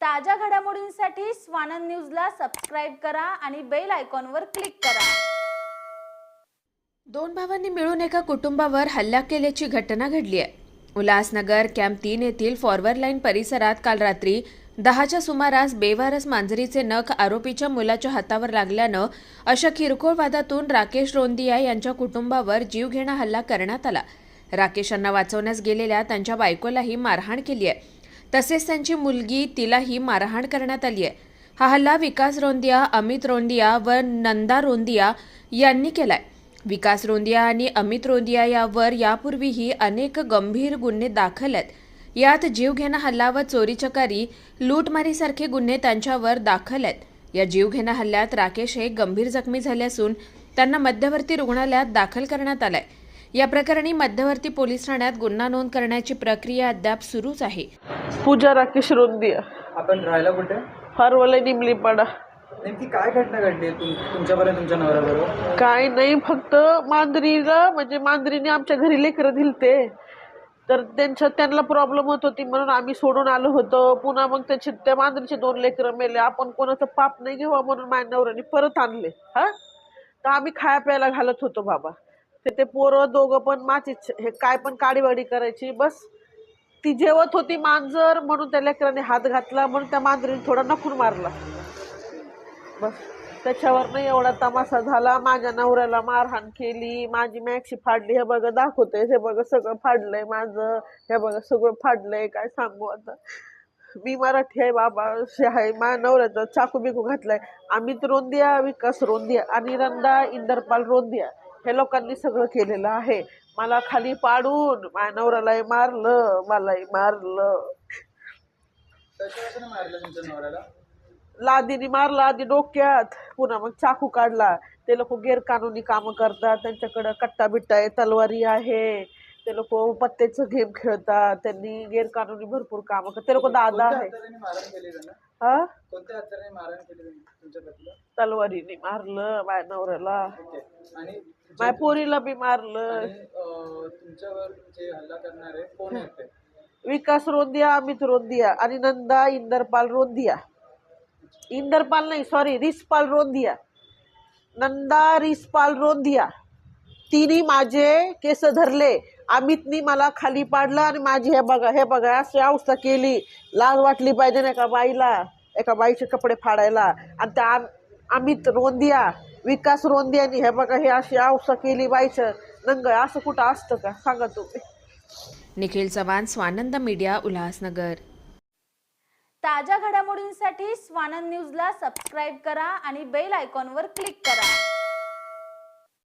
ताज्या घडामोडींसाठी स्वानंद न्यूजला सबस्क्राईब करा आणि बेल आयकॉनवर क्लिक करा. दोन भावांनी मिळून एका कुटुंबावर हल्ला केल्याची घटना घडली आहे उल्हासनगर कॅम्प तीन येथील फॉरवर्ड लाईन परिसरात काल रात्री दहाच्या सुमारास बेवारस मांजरीचे नख आरोपीच्या मुलाच्या हातावर लागल्यानं अशा किरकोळ वादातून राकेश रोंदिया यांच्या कुटुंबावर जीवघेणा हल्ला करण्यात आला. राकेश यांना वाचवण्यास गेलेल्या त्यांच्या बायकोलाही मारहाण केली आहे तसेच त्यांची मुलगी तिलाही मारहाण करण्यात आली आहे. हा हल्ला विकास रोंदिया अमित रोंदिया व नंदा रोंदिया यांनी केलाय. विकास रोंदिया आणि अमित रोंदिया यावर यापूर्वीही अनेक गंभीर गुन्हे दाखल आहेत. यात जीवघेणा हल्ला व चोरीचकारी लूटमारीसारखे गुन्हे त्यांच्यावर दाखल आहेत. या जीवघेणा हल्ल्यात राकेश हे गंभीर जखमी झाले असून त्यांना मध्यवर्ती रुग्णालयात दाखल करण्यात आलाय. या प्रकरणी मध्यवर्ती पोलीस ठाण्यात गुन्हा नोंद करण्याची प्रक्रिया अद्याप सुरूच आहे. पूजा राकेश रोंदिया आपण राहायला कुठे? हरवले निमलीपाडा. नेमकी काय घटना घडली तुम तुमच्यापर्यंत तुमच्या नवऱ्याबरोबर? काय नाही फक्त मांजरीला म्हणजे मांजरीने आमच्या घरी लेकरं दिलते. तर त्यांच्या त्यांना प्रॉब्लेम होत होती म्हणून आम्ही सोडून आलो होतो. पुन्हा मग त्याचे त्या मांजरीचे दोन लेकरं मेले. आपण कोणाचं पाप नाही घेऊ म्हणून माझ्या नवऱ्याने परत आणले. हा? तर आम्ही खाया प्यायला घालत होतो बाबा. ते ते पोरं दोघं पण माझीच हे काय पण काडीवाडी करायची बस. ती जेवत होती मांजर म्हणून त्या लेकराने हात घातला म्हणून त्या मांजरीने थोडा नखून मारला. बस. त्याच्यावर एवढा तमाशा झाला माझ्या नवऱ्याला मारहाण केली माझी मॅक्सी फाडली हे बघा दाखवते हे बघा सगळं फाडलंय माझं हे बघा सगळं फाडलंय काय सांगू आता? मी मराठी आहे बाबा अशी आहे माझ्या नवऱ्याचा चाकू बिकू घातलाय. अमित रोंदिया विकास रोंदिया आणि रंदा इंदरपाल रोंदिया. हे लोकांनी सगळं केलेलं आहे. मला खाली पाडून माझ्या नवऱ्यालाही मारलं मलाही मारलं. मारलं तुमच्या नवऱ्याला? लादीने मारला आधी डोक्यात पुन्हा मग चाकू काढला. ते लोक गैरकानूनी कामं करतात त्यांच्याकडं कट्टा बिट्टा आहे तलवारी आहे. ते लोक पत्त्याचं गेम खेळतात त्यांनी गैरकानूनी भरपूर कामं करतात ते लोक दादा कोणत्या आहे. हत्याराने मारहाण केली त्यांना? हा कोणत्या हत्याराने केली त्यांनी? तलवारीने मारलं माझ्या नवऱ्याला. आणि माझ्या पोरीला बी मारलं. तुमच्यावर जे हल्ला करणारे कोण आहेत ते? विकास रोंदिया अमित रोंदिया आणि नंदा इंदरपाल रोंदिया. इंदरपाल नाही सॉरी रिसपाल रोंदिया. नंदा रिसपाल रोंदिया. तिन्ही माझे केस धरले. अमितनी मला खाली पाडलं आणि माझी हे बघा हे बघा अशी अवस्था केली. लाज वाटली पाहिजे ना एका बाईला? एका बाईचे कपडे फाडायला. आणि त्या अम- अमित रोंदिया विकास रोंदियानी हे बघा हे अशी अवस्था केली बाईचं. नंग असं कुठं असतं का? सांगा तुम्ही. निखिल चव्हाण स्वानंद मीडिया उल्हासनगर. ताज्या घडामोडींसाठी स्वानंद न्यूजला सबस्क्राईब करा आणि बेल आयकॉनवर क्लिक करा.